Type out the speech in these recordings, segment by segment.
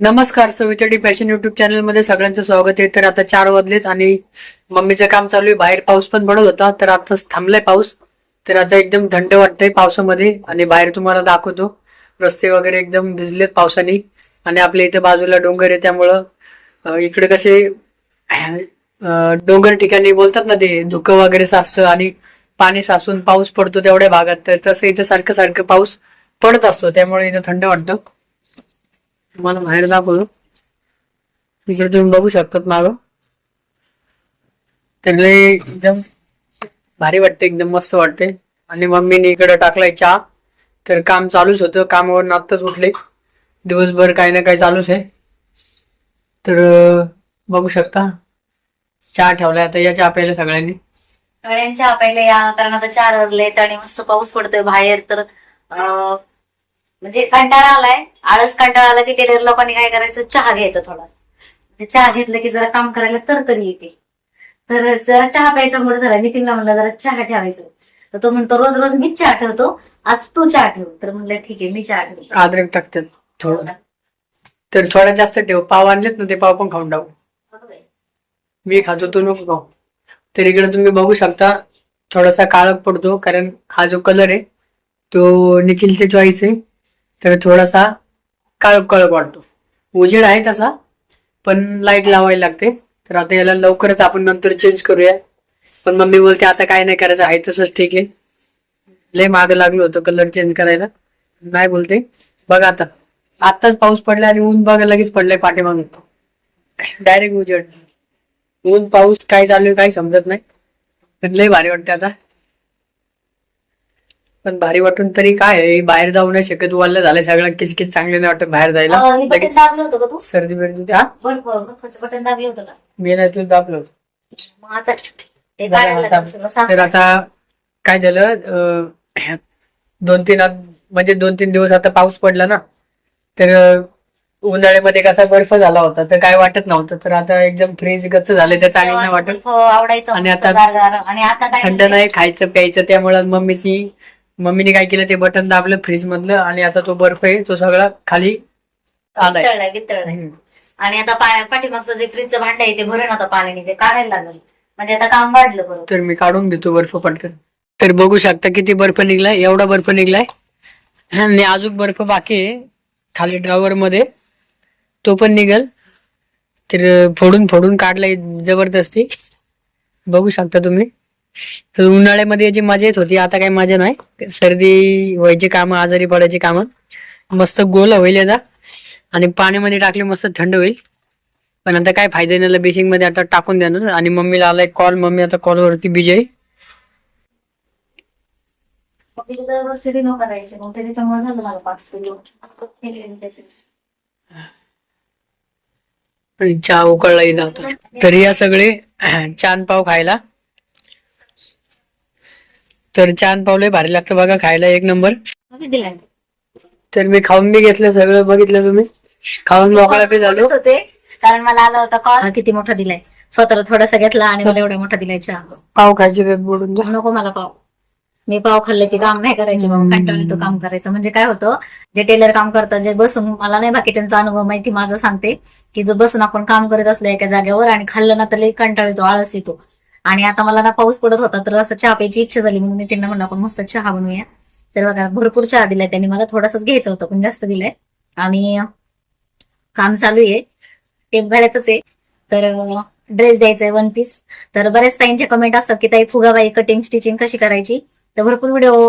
नमस्कार सवितडी fashion YouTube चॅनलमध्ये सगळ्यांचं स्वागत आहे. तर आता चार वाजलेत आणि मम्मीचं काम चालू आहे. बाहेर पाऊस पण पडत होता तर आता थांबलाय पाऊस. तर आता एकदम थंड वाटतंय पावसामध्ये आणि बाहेर तुम्हाला दाखवतो. रस्ते वगैरे एकदम भिजलेत पावसाने आणि आपल्या इथे बाजूला डोंगर आहे त्यामुळं इकडे कसे डोंगर ठिकाणी बोलतात ना ते धुकं वगैरे साचतं आणि पाणी साचून पाऊस पडतो तेवढ्या भागात. तर तसं इथं सारखं सारखं पाऊस पडत असतो त्यामुळे इथं थंड वाटतं. तुम्हाला बाहेर दाखवतो. इकडे तुम्ही बघू शकतात माग. तर एकदम भारी वाटते एकदम मस्त वाटते. आणि मम्मीने इकडे टाकलाय चहा. तर काम चालूच होतं. कामावर आत्ताच उठले. दिवसभर काही ना काही चालूच आहे. तर बघू शकता. चहा ठेवलाय आता. या चहा प्यायला सगळ्यांनी. सगळ्यांच्या पहिले या. कारण आता चार वाजले आणि मस्त पाऊस पडतोय बाहेर. तर म्हणजे कंटाळा आलाय. आळस कंटाळा आला की टेलर लोकांनी काय करायचं? चहा घ्यायचा थोडा. चहा घेतलं की जरा काम करायला तर तरी येते. तर जरा चहा प्यायचा मूड झाला नितीनला म्हणलं जरा चहा ठेवायचं. तर तो म्हणतो रोज रोज मी चहा ठेवतो आज तू चहा ठेव. तर म्हणलं ठीक आहे मी चहा ठेवतो. अद्रक टाकतात. थोडं. तर थोडा जास्त ठेव. पाव आणलेत ना ते पाव पण खाऊन टाकू. मी खातो तो नको खाऊ. तर इकडे तुम्ही बघू शकता थोडासा काळक पडतो कारण हा जो कलर आहे तो निखिलचे चॉईस आहे. तर थोडासा काळक काळक वाटतो. उजेड आहे तसा पण लाइट लावायला लागते. तर आता याला लवकरच आपण नंतर चेंज करूया. पण मम्मी बोलते आता काय नाही करायचं आहे तसंच ठीक आहे. लय माग लागलो होतो कलर चेंज करायला. नाही बोलते. बघा आता. आत्ताच पाऊस पडला आणि ऊन बघा लगेच पडलंय पाठीमागून डायरेक्ट उजेड ऊन पाऊस काय चालू आहे काही समजत नाही. पण लय भारी वाटते आता. पण भारी वाटून तरी काय आहे? बाहेर जाऊ नाही शकत. वाल्लं झालंय सगळं. किचकिच चांगले नाही वाटत बाहेर जायला. अं, हे बटन लगेच दाबलं होतं का तू? सर्दी बिर्दी हा? बरं बरं. बटन दाबलं होतं का? मी नाही तू दाबलो. मग आता ते जरा काढायला आता- लागलं सगळं साफ तर आता काय झालं? अं, दोन तीन आत- म्हणजे दोन तीन दिवस आता पाऊस पडला ना तर अं, उन्हाळ्यामध्ये कसा बर्फ झाला होता तर काय वाटत नव्हतं. तर आता एकदम फ्रीज गच्च झाले तर चांगलं नाही वाटत. आवडायचं आणि आता गार गार. आणि आता काय थंड नाही खायचं प्यायचं त्यामुळे मम्मीची मम्मीने काय केलं ते बटन दाबलं फ्रीज मधलं आणि आता तो बर्फ आहे तो सगळा खाली आलाय. वितळलंय वितळलंय. हम्म. आणि आता पाण्या पाठीमागचं जे फ्रीजचं भांड आहे ते भरून आता पाण्याने ते काढायला लागलं. म्हणजे आता काम वाढलं बरोबर. तर मी काढून घेतो बर्फ पटकन. तर बघू शकता किती बर्फ निघलाय एवढा बर्फ निघलाय. आणि अजून बर्फ बाकी आहे खाली ड्रावर मध्ये तो पण निघल. तर फोडून फोडून काढलाय जबरदस्ती. बघू शकता तुम्ही. तर उन्हाळ्यामध्ये याची मजा येत होती आता काही मजा नाही. सर्दी व्हायची कामं आजारी पडायची कामं. मस्त गोल होईल याचा. आणि पाण्यामध्ये टाकले मस्त थंड होईल. पण आता काय फायदा नाही बेसिंगमध्ये आता टाकून देणार. आणि मम्मीला आलाय कॉल मम्मी आता कॉलवरती किलो. मी त्याचे. आणि चहा उकळला तर या सगळे चांद पाव खायला. तर चांद पाव लय भारी लागतं बघा खायला एक नंबर. किती दिलाय तर मी खाऊन बी घेतलं सगळं बघितलं तुम्ही. खाऊन मोकळा बी झालो. होते कारण मला आला होता कॉल किती मोठा दिलाय. स्वतःला थोडासा घेतला आणि मला एवढा मोठा दिलाय चहा पाव खायचे बोलून जा. नको मला पाव. मी पाव खाल्ले की काम नाही करायचे बाबा कंटाळ येतो काम करायचं. म्हणजे काय होतं जे टेलर काम करतात जे बसून मला नाही बाकीच्यांचा अनुभव माहिती माझा सांगते की जो बसून आपण काम करत असलो एका जागेवर आणि खाल्लं ना तर कंटाळ येतो आळस येतो. आणि आता मला ना पाऊस पडत होता तर असं चहा प्यायची इच्छा झाली. म्हणून मी त्यांना म्हणलं आपण मस्त चहा बनवूया. तर बघा भरपूर चहा दिलाय त्यांनी. मला थोडासाच घ्यायचं होतं पण जास्त दिलाय. आणि काम चालू आहे. टेप घालतच आहे. तर ड्रेस द्यायचा आहे वन पीस तर बऱ्याच ताईंचे कमेंट असतात की ताई फुगाबाई कटिंग स्टिचिंग कशी करायची? तर भरपूर व्हिडिओ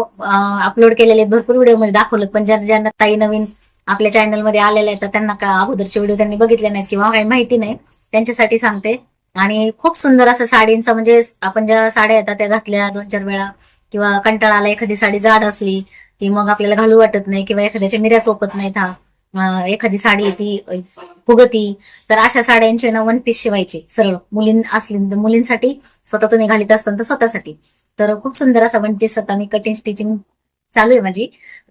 अपलोड केलेले आहेत. भरपूर व्हिडिओमध्ये दाखवलं पण ज्या ज्यांना ताई नवीन आपल्या चॅनलमध्ये आलेल्या आहेत तर त्यांना का अगोदरचे व्हिडिओ त्यांनी बघितले नाहीत किंवा काही माहिती नाही त्यांच्यासाठी सांगते. आणि खूप सुंदर असं साडींचा म्हणजे आपण ज्या साड्या येतात त्या घातल्या दोन चार वेळा. किंवा कंटाळाला एखादी साडी जाड असली की मग आपल्याला घालू वाटत नाही किंवा एखाद्याच्या मिऱ्या चोपत नाहीत हा एखादी साडी ती फुगती तर अशा साड्यांचे ना वन पीस शिवायचे सरळ. मुलीं असली मुलींसाठी स्वतः तुम्ही घालीत असताना तर स्वतःसाठी. तर खूप सुंदर असा वन पीस आता मी कटिंग स्टिचिंग चालू आहे माझी.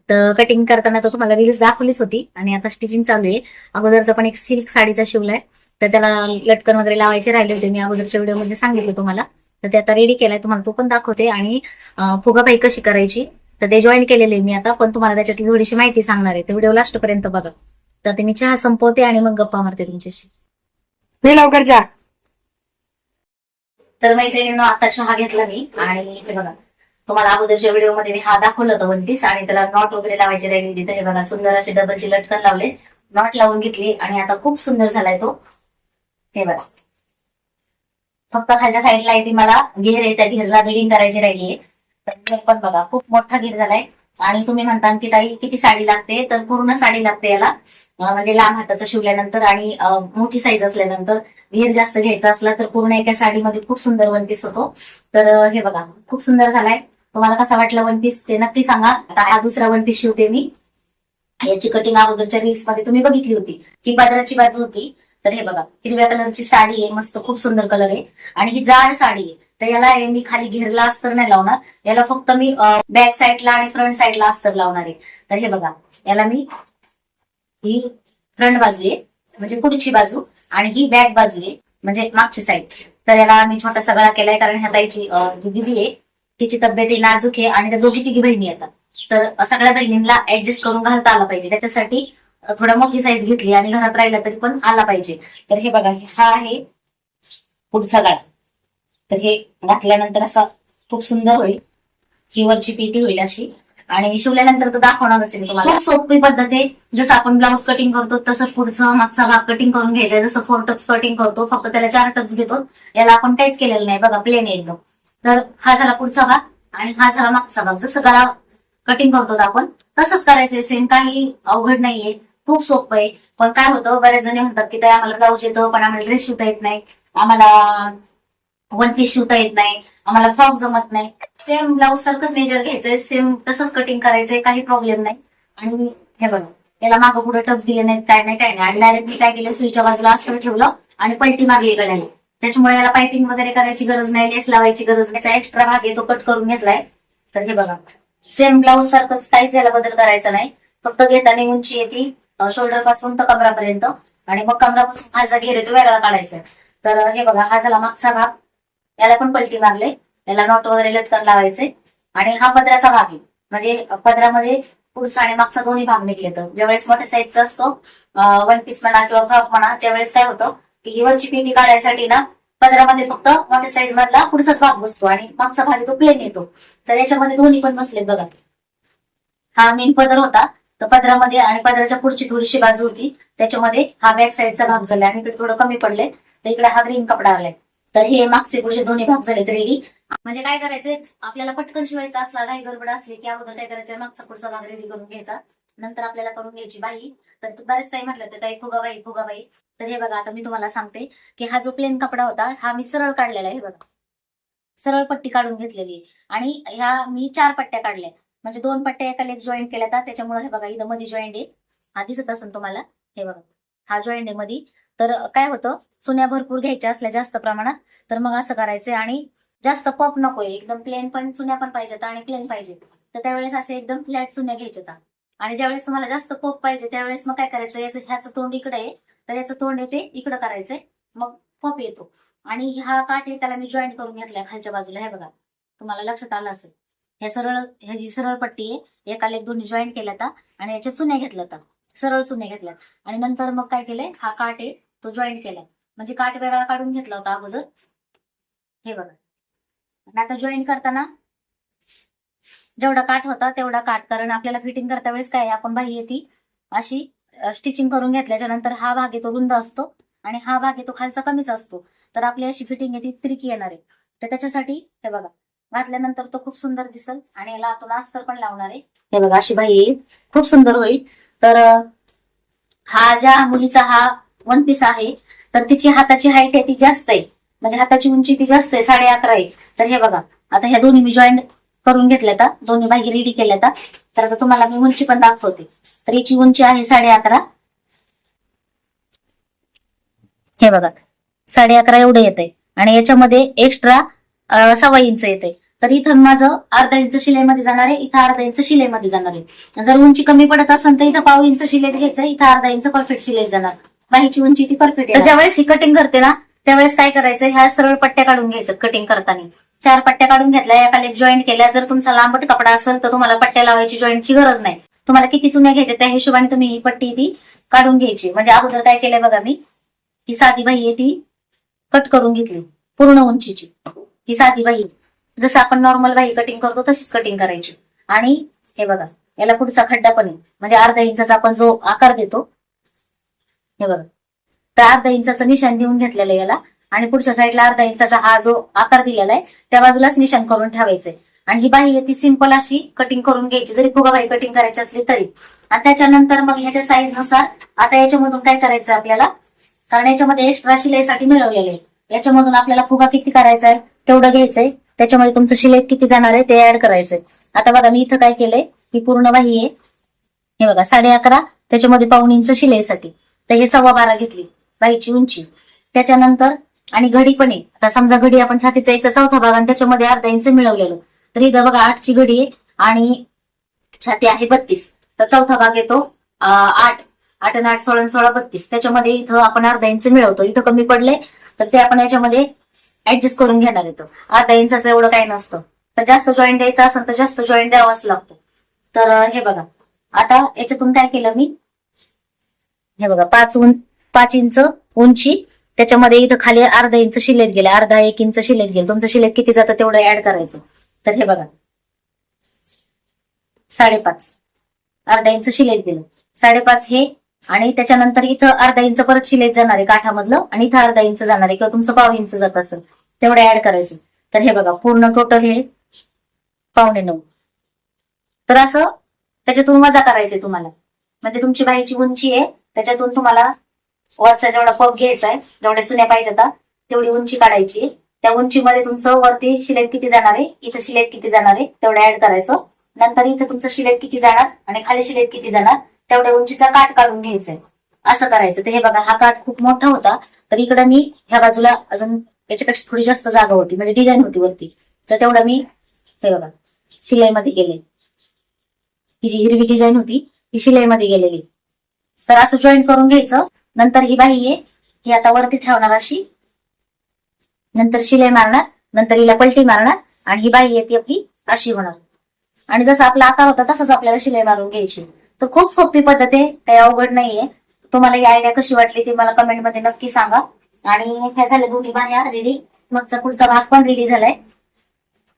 तर कटिंग करताना तर तुम्हाला रील्स दाखवलीच होती. आणि आता स्टिचिंग चालू आहे. अगोदरचा पण एक सिल्क साडीचा शिवलाय तर त्याला लटकन वगैरे लावायचे राहिले होते. मी अगोदरच्या व्हिडिओमध्ये सांगितलं तुम्हाला. तर ते आता रेडी केलाय. तुम्हाला तो पण दाखवते. आणि फुगाबाई कशी करायची? तर ते जॉईन केलेले मी आता. पण तुम्हाला त्याच्यातली थोडीशी माहिती सांगणार आहे. तर व्हिडिओ लास्ट पर्यंत बघा. तर ते मी चहा संपवते आणि मग गप्पा मारते तुमच्याशी. लवकर जा. तर मैत्रिणींनो आता चहा घेतला मी. आणि बघा. तुम्हाला अगोदरच्या व्हिडिओमध्ये मी हा दाखवलं होतं वन पीस आणि त्याला नॉट वगैरे लावायची राहिली तिथे. हे बघा सुंदर अशी डबलची लटकन लावले. नॉट लावून घेतली आणि आता खूप सुंदर झालाय तो. हे बघा. फक्त खालच्या साईडला आहे ती मला घेर आहे त्या घेरला बिडिंग करायची राहिली आहे. तर पण बघा खूप मोठा घेर झालाय. आणि तुम्ही म्हणता की ताई किती साडी लागते? तर पूर्ण साडी लागते याला. म्हणजे लांब हाताचं शिवल्यानंतर आणि मोठी साईज असल्यानंतर घेर जास्त घ्यायचा असला तर पूर्ण एका साडीमध्ये खूप सुंदर वन पीस होतो. तर हे बघा खूप सुंदर झालाय. तुम्हाला कसा वाटला वन पीस ते नक्की सांगा. आता हा दुसरा वन पीस शिवते मी याची कटिंग अगोदरच्या रील्समध्ये तुम्ही बघितली होती. ही बाजाराची बाजू होती. तर हे बघा हिरव्या कलरची साडी आहे मस्त खूप सुंदर कलर आहे. आणि ही जाड साडी आहे. तर याला मी खाली घेरला अस्तर नाही लावणार. याला फक्त मी बॅक साईडला आणि फ्रंट साईडला अस्तर लावणार आहे. तर हे बघा याला मी ही फ्रंट बाजू आहे म्हणजे पुढची बाजू. आणि ही बॅक बाजू आहे म्हणजे मागची साईड तर याला मी छोटा सगळा केलाय कारण ह्या ताईची जी दिदी आहे. तिची तब्येत नाजूक आहे आणि त्या दोघी तिघी बहिणी येतात. तर सगळ्या बहिणींना ऍडजस्ट करून घालता आला पाहिजे. त्याच्यासाठी थोडा मोठी साईज घेतली आणि घरात राहिला तरी पण आला पाहिजे. तर हे बघा हा आहे पुढचा गाळा तर हे घातल्यानंतर असा खूप सुंदर होईल. ही वरची पेटी होईल अशी. आणि शिवल्यानंतर तर दाखवणारच आहे तुम्हाला. सोपी पद्धत आहे. जसं आपण ब्लाऊज कटिंग करतो तसंच पुढचं मागचा भाग कटिंग करून घ्यायचा जसं फोर टक्स कटिंग करतो फक्त त्याला चार टक्स घेतो. याला आपण काहीच केलेलं नाही. बघा प्लेन एकदम. तर हा झाला पुढचा भाग आणि हा झाला मागचा भाग. जसं गळा कटिंग करतो आपण तसंच करायचंय. सेम काही अवघड नाहीये. खूप सोपं आहे. पण काय होतं बऱ्याच जणी म्हणतात की ताई आम्हाला ब्लाऊज येतं पण आम्हाला ड्रेस शिवता येत नाही. आम्हाला वन पीस शिवता येत नाही. आम्हाला फ्रॉक जमत नाही. सेम ब्लाऊज सारखंच मेजर घ्यायचंय. सेम तसंच कटिंग करायचंय. काही प्रॉब्लेम नाही. आणि हे बघा याला मागं पुढे टच दिले नाहीत काय नाही काय नाही. आणि डायरेक्ट मी काय केलं सुईच्या बाजूला अस्तर ठेवलं आणि पलटी मागली गळ्याला. त्याच्यामुळे याला पायपिंग वगैरे करायची गरज नाही लेस लावायची गरज नाही. त्याचा एक्स्ट्रा भाग आहे तो कट करून घेतलाय. तर हे बघा. सेम ब्लाऊज सारखंच काहीच याला बदल करायचा नाही. फक्त घेताना उंची येते शोल्डरपासून तर कमरापर्यंत. आणि मग कमरापासून हा घेर तो वेगळा काढायचा तर हे बघा हा झाला मागचा भाग. याला पण पलटी मारले. याला नॉट वगैरे लटकन लावायचे. आणि हा पदराचा भाग आहे. म्हणजे पदरामध्ये पुढचा आणि मागचा दोन्ही भाग निघले तर. ज्यावेळेस मोठ्या साईजचा असतो वन पीस म्हणा किंवा फ्रॉक म्हणा त्यावेळेस काय होतं की वरची पेटी काढायसाठी ना पदरामध्ये फक्त मोठ्या साईज मधला पुढचाच भाग बसतो आणि मागचा भाग आहे तो प्लेन येतो. तर याच्यामध्ये दोन्ही पण बसलेत बघा. हा मेन पदर होता. तर पदरामध्ये आणि पदराच्या पुढची थोडीशी बाजू होती. त्याच्यामध्ये हा बॅक साईडचा भाग झाला आणि इकडे थोडं कमी पडले तर इकडे हा ग्रीन कपडा आलाय. तर हे मागचे पुढचे दोन्ही भाग झाले रेडी म्हणजे काय करायचंय? आपल्याला पटकन शिवायचा असला काही गडबड असली की अगोदर काय करायचं मागचा पुढचा भाग रेडी करून घ्यायचा. नंतर आपल्याला करून घ्यायची बाई. तर बरेच ताई म्हटलं तर ताई फुगाबाई फुगाबाई तर हे बघा आता मी तुम्हाला सांगते की हा जो प्लेन कपडा होता हा मी सरळ काढलेला आहे हे बघा. सरळ पट्टी काढून घेतलेली आणि ह्या मी चार पट्ट्या काढल्या. म्हणजे दोन पट्ट्या एकाला एक जॉईंट केल्या तर त्याच्यामुळे हे बघा इथं मध्ये जॉईंट आहे. हा दिसत असेल तुम्हाला? हे बघा. हा जॉईंट आहे मध्ये तर काय होतं? चुन्या भरपूर घ्यायच्या असल्या जास्त प्रमाणात. तर मग असं करायचंय आणि जास्त पप नकोय एकदम प्लेन पण चुन्या पण पाहिजेत आणि प्लेन पाहिजे तर त्यावेळेस असे एकदम फ्लॅट चुन्या घ्यायच्या आणि ज्यावेळेस तुम्हाला जास्त पोप पाहिजे त्यावेळेस मग काय करायचं? याचं ह्याचं तोंड इकडे आहे. तर याचं तोंड येते इकडं करायचंय. मग पप येतो. आणि हा काठ आहे त्याला मी जॉईंट करून घेतलाय खालच्या बाजूला. हे बघा. तुम्हाला लक्षात आलं असेल. हे सरळ ह्याची सरळ पट्टी आहे एकाला एक दोन्ही जॉईंट केल्या होता आणि याच्या चुन्या घेतल्या होता सरळ चुन्या घेतल्या. आणि नंतर मग काय केलंय? हा काठ आहे तो जॉईंट केलाय म्हणजे काठ वेगळा काढून घेतला होता अगोदर. हे बघा. आणि आता जॉईंट करताना जेवढा काठ होता तेवढा काठ कारण आपल्याला फिटिंग करता वेळेस काय आपण बाह्य ती अशी स्टिचिंग करून घेतल्याच्या नंतर हा भाग येतो रुंद असतो आणि हा भाग येतो खालचा कमीच असतो. तर आपली अशी फिटिंग येते त्रिकी येणार आहे. तर त्याच्यासाठी हे बघा घातल्यानंतर तो खूप सुंदर दिसल आणि याला आपण अस्तर पण लावणार आहे. हे बघा अशी बाई येईल खूप सुंदर होईल. तर हा ज्या मुलीचा हा वन पीस आहे तर तिची हाताची हाईट आहे ती जास्त आहे. म्हणजे हाताची उंची ती जास्त आहे साडे अकरा आहे. तर हे बघा आता ह्या दोन्ही मी जॉईन करून घेतल्या आता दोन्ही बाही रेडी केल्या आता तर आता तुम्हाला मी उंची पण दाखवते. तर याची उंची आहे साडे अकरा हे बघा. साडे अकरा एवढं येतंय आणि याच्यामध्ये एक्स्ट्रा सव्वा इंच येते. तर इथं माझं अर्धा इंच शिलाईमध्ये जाणार आहे. इथं अर्धा इंच शिलाईमध्ये जाणार आहे. जर उंची कमी पडत असेल तर इथं पाव इंच शिलाई घ्यायचं इथं अर्धा इंच परफेक्ट शिलाई जाणार. बाहीची उंची ती परफेक्ट ज्यावेळेस ही कटिंग करते ना त्यावेळेस काय करायचं? ह्या सरळ पट्ट्या काढून घ्यायच्या कटिंग करताना. चार पट्ट्या काढून घेतल्या एकाला एक जॉईंट केल्या. जर तुमचा लांबट कपडा असेल तर तुम्हाला पट्ट्या लावायची जॉईंटची गरज नाही. तुम्हाला किती चुन्या घ्यायच्या त्या हिशोबाने तुम्ही ही पट्टी ती काढून घ्यायची. म्हणजे अगोदर काय केलंय बघा मी ही साधी बाई आहे ती कट करून घेतली पूर्ण उंचीची. ही साधी बाई जसं आपण नॉर्मल बाई कटिंग करतो तशीच कटिंग करायची. आणि हे बघा याला पुढचा खड्डा पण आहे. म्हणजे अर्धा इंचाचा आपण जो आकार देतो हे बघा. तर अर्धा इंचाचं निशाण देऊन घेतलेलं आहे याला. आणि पुढच्या साईडला अर्धा इंचाचा हा जो आकार दिलेला आहे त्या बाजूलाच निशाण करून ठेवायचंय. आणि ही बाही आहे ती सिंपल अशी कटिंग करून घ्यायची. जरी फुगा बाई कटिंग करायची असली तरी. आणि त्याच्यानंतर मग ह्याच्या साईजनुसार आता याच्यामधून काय करायचं आपल्याला? कारण याच्यामध्ये एक्स्ट्रा शिलाईसाठी मिळवलेले आहे. याच्यामधून आपल्याला फुगा किती करायचा आहे तेवढं घ्यायचंय. त्याच्यामध्ये तुमचं शिलाई किती जाणार आहे ते ऍड करायचंय. आता बघा मी इथं काय केलंय? ही पूर्ण बाही आहे. हे बघा साडे अकरा. त्याच्यामध्ये पाऊण इंच शिलाईसाठी. तर हे सव्वा बारा घेतली. बाईची उंची. त्याच्यानंतर आणि घडी पण आहे. आता समजा घडी आपण छातीचा एकचा चौथा भाग आणि त्याच्यामध्ये अर्धा इंच मिळवलेलं. तर इथं बघा आठची घडी आहे आणि छाती आहे बत्तीस. तर चौथा भाग येतो आठ. आठ आणि आठ सोळा सोळा बत्तीस. त्याच्यामध्ये इथं आपण अर्धा इंच मिळवतो. इथं कमी पडले तर ते आपण याच्यामध्ये ऍडजस्ट करून घेणार येतो. अर्धा इंचाचं एवढं काही नसतं. तर जास्त जॉईंट द्यायचं असेल तर जास्त जॉईंट द्यावाच लागतो. तर हे बघा. आता याच्यातून काय केलं मी? हे बघा पाच उं पाच इंच उंची त्याच्यामध्ये इथं खाली अर्धा इंच शिलेत गेले अर्धा एक इंच शिलेत गेले. तुमचं शिलेत किती जातं तेवढं ऍड करायचं. तर हे बघा. साडेपाच. अर्धा इंच शिलेत गेलं. साडेपाच हे आणि त्याच्यानंतर इथं अर्धा इंच परत शिलेत जाणार आहे काठामधलं आणि इथं अर्धा इंच जाणार आहे किंवा तुमचं पाव इंच जात असेल तेवढं ऍड करायचं. तर हे बघा पूर्ण टोटल हे पावणे नऊ. तर असं त्याच्यातून वजा करायचंय तुम्हाला. म्हणजे तुमची बाईची उंची आहे त्याच्यातून तुम्हाला वरचा जेवढा पग घ्यायचा आहे जेवढ्या चुन्या पाहिजे आता तेवढी उंची काढायची. त्या उंचीमध्ये तुमचं वरती शिलेट किती जाणार आहे इथं शिलेट किती जाणार आहे तेवढं ऍड करायचं. नंतर इथं तुमचं शिलेट किती जाणार आणि खाली शिलेट किती जाणार तेवढ्या उंचीचा काठ काढून घ्यायचंय. असं करायचं. तर हे बघा हा काठ खूप मोठा होता. तर इकडं मी ह्या बाजूला अजून याच्यापेक्षा थोडी जास्त जागा होती म्हणजे डिझाईन होती वरती. तर तेवढं मी हे बघा शिलाईमध्ये गेले ही जी हिरवी डिझाईन होती ही शिलाईमध्ये गेलेली. तर असं जॉईन करून घ्यायचं. नंतर ही बाई आहे ही आता वरती ठेवणार अशी. नंतर शिलाई मारणार. नंतर हिला पलटी मारणार. आणि ही बाई आहे ती आपली अशी होणार आणि जसा आपला आकार होता तसाच आपल्याला शिलाई मारून घ्यायची. तर खूप सोपी पद्धत आहे. काही अवघड नाहीये. तुम्हाला ही आयडिया कशी वाटली ती मला कमेंटमध्ये नक्की सांगा. आणि ह्या झाल्या दोन्ही बाह्या रेडी मगचा पुढचा भाग पण रेडी झालाय.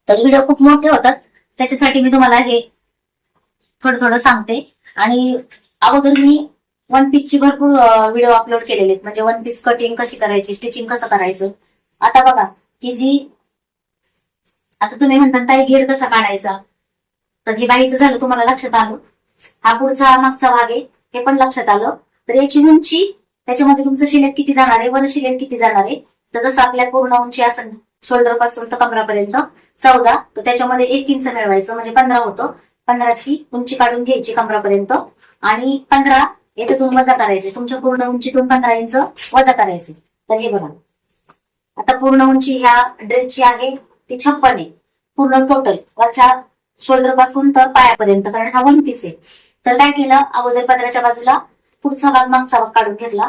तर व्हिडिओ खूप मोठे होतात. त्याच्यासाठी मी तुम्हाला हे थोडं थोडं सांगते. आणि अगोदर मी वन पीसची भरपूर व्हिडिओ अपलोड केलेले आहेत. म्हणजे वन पीस कटिंग कशी करायची स्टिचिंग कसं करायचं? आता बघा की जी आता तुम्ही म्हणता ताई घेर कसा काढायचा? तर हे बाईचं झालं तुम्हाला लक्षात आलं? हा पुढचा मागचा भाग आहे हे पण लक्षात आलं. तर याची उंची त्याच्यामध्ये तुमचं शिलेत किती जाणार आहे? वर शिलेत किती जाणार आहे? तर जसं आपल्या पूर्ण उंची असेल शोल्डरपासून तर कमरापर्यंत चौदा तर त्याच्यामध्ये एक इंच मिळवायचं म्हणजे पंधरा होतं. पंधराची उंची काढून घ्यायची कमरापर्यंत. आणि पंधरा याच्यातून वजा करायचे. तुमच्या पूर्ण उंचीतून पंधरा इंच वजा करायचे. तर हे बघा. आता पूर्ण उंची ह्या ड्रेसची आहे ती छप्पन आहे. पूर्ण टोटल वरच्या शोल्डरपासून तर पायापर्यंत कारण हा वन पीस आहे. तर काय केलं? अगोदर पदराच्या बाजूला पुढचा भाग मागचा भाग काढून घेतला.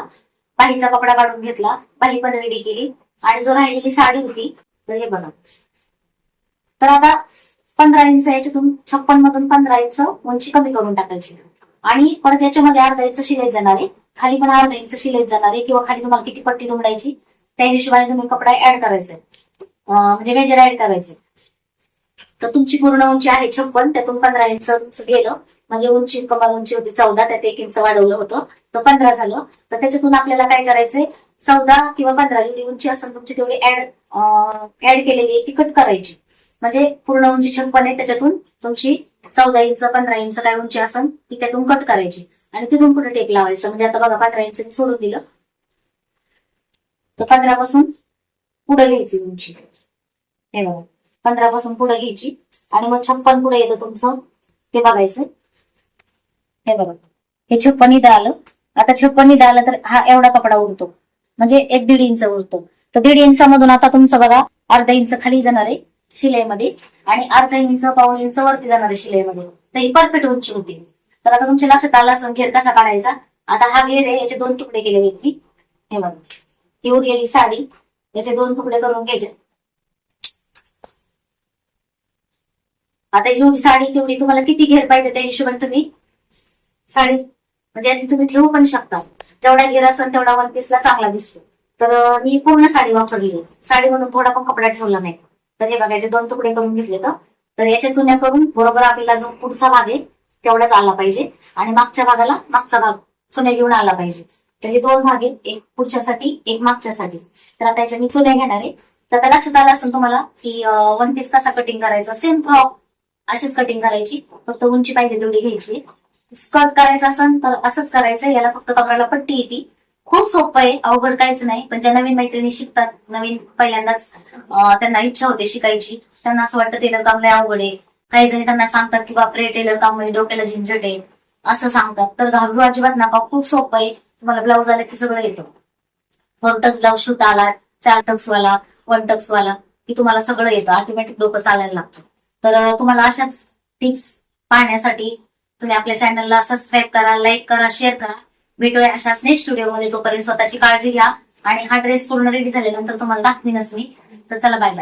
बाहीचा कपडा काढून घेतला. बाही पण रेडी केली. आणि जो राहिलेली साडी होती तर हे बघा. तर आता पंधरा इंच याच्यातून छप्पन मधून पंधरा इंच उंची कमी करून टाकायची. आणि परत याच्यामध्ये अर्धा इंच शिलाईत जाणार आहे. खाली पण अर्धा इंच शिलाईत जाणार आहे किंवा खाली तुम्हाला किती पट्टी दुमडायची त्या हिशोबाने तुम्ही कपडा ऍड करायचा म्हणजे मेजर ऍड करायचे तर तुमची पूर्ण उंची आहे छप्पन त्यातून पंधरा इंच गेलं. म्हणजे उंची कमाल उंची होती चौदा त्यात एक इंच वाढवलं होतं. तर पंधरा झालं. तर त्याच्यातून आपल्याला काय करायचंय चौदा किंवा पंधरा जेवढी उंची असेल तुमची तेवढी ऍड ऍड केलेली आहे ती कट करायची. म्हणजे पूर्ण उंची छप्पन आहे त्याच्यातून तुमची चौदा इंच पंधरा इंच काय उंची असन ती त्यातून कट करायची. आणि तिथून पुढे टेप लावायचं. म्हणजे आता बघा पंधरा इंच सोडून दिलं. तर पंधरा पासून पुढे घ्यायची उंची. हे बघा. पंधरा पासून पुढे घ्यायची. आणि मग छप्पन पुढे येतं तुमचं. ते बघायचं. हे बघा. हे छप्पन इथं आलं. आता छप्पन इथं आलं तर हा एवढा कपडा उरतो. म्हणजे एक दीड इंच उरतो. तर दीड इंचामधून आता तुमचं बघा अर्धा इंच खाली जाणार आहे. शिलाईमध्ये आणि अर्धा इंच पाऊन इंच वरती जाणार शिलाईमध्ये तर ही परफेक्ट उंची होती. तर आता तुमच्या लक्षात आला असं घेर कसा काढायचा? आता हा घेर आहे याचे दोन तुकडे केले आहेत मी. हे बघ. ही उरलेली साडी याचे दोन तुकडे करून घ्यायचे. आता जेवढी साडी तेवढी तुम्हाला किती घेर पाहिजे त्या हिशोबाने तुम्ही साडी म्हणजे याची तुम्ही ठेवू पण शकता. जेवढा घेर असेल तेवढा वन पीसला चांगला दिसतो. तर मी पूर्ण साडी वापरली आहे. साडीमधून थोडा पण कपडा ठेवला नाही. तर हे बघायचे दोन तुकडे करून घेतले तर. तर याच्या चुन्या करून बरोबर आपल्याला जो पुढचा भाग आहे तेवढाच आला पाहिजे. आणि मागच्या भागाला मागचा भाग चुन्या घेऊन आला पाहिजे. तर हे दोन भाग आहेत एक पुढच्यासाठी एक मागच्यासाठी. तर आता याच्या मी चुन्या घेणार आहे. तर आता लक्षात आलं असेल तुम्हाला की वन पीस कसा कटिंग करायचा? सेम फ्रॉक अशीच कटिंग करायची. फक्त उंची पाहिजे तेवढी घ्यायची. स्कर्ट करायचं असेल तर असंच करायचं याला फक्त कपड्याला पट्टी येते. खूप सोपं आहे अवघड काहीच नाही. पण ज्या नवीन मैत्रिणी शिकतात नवीन पहिल्यांदाच त्यांना इच्छा होते शिकायची. त्यांना असं वाटतं टेलर काम लय अवघड आहे. काही जणी त्यांना सांगतात की बापरे टेलर काम म्हणजे डोक्याला झिंझट आहे. असं सांगतात. तर घाबरू अजिबात नका. खूप सोपं आहे. तुम्हाला ब्लाऊज आलं की सगळं येतं. वन टक्स ब्लाऊज शिवता आला चार टक्स वाला वन टक्स वाला की तुम्हाला सगळं येतं. ऑटोमॅटिक डोकं चालायला लागतं. तर तुम्हाला अशाच टिप्स पाहण्यासाठी तुम्ही आपल्या चॅनलला सबस्क्राईब करा लाईक करा शेअर करा. भेटूया अशाच नेक्स्ट व्हिडिओमध्ये तोपर्यंत स्वतःची काळजी घ्या आणि हा ड्रेस पूर्ण रेडी झाल्यानंतर तुम्हाला दाखवीनच मी. तर चला बाय बाय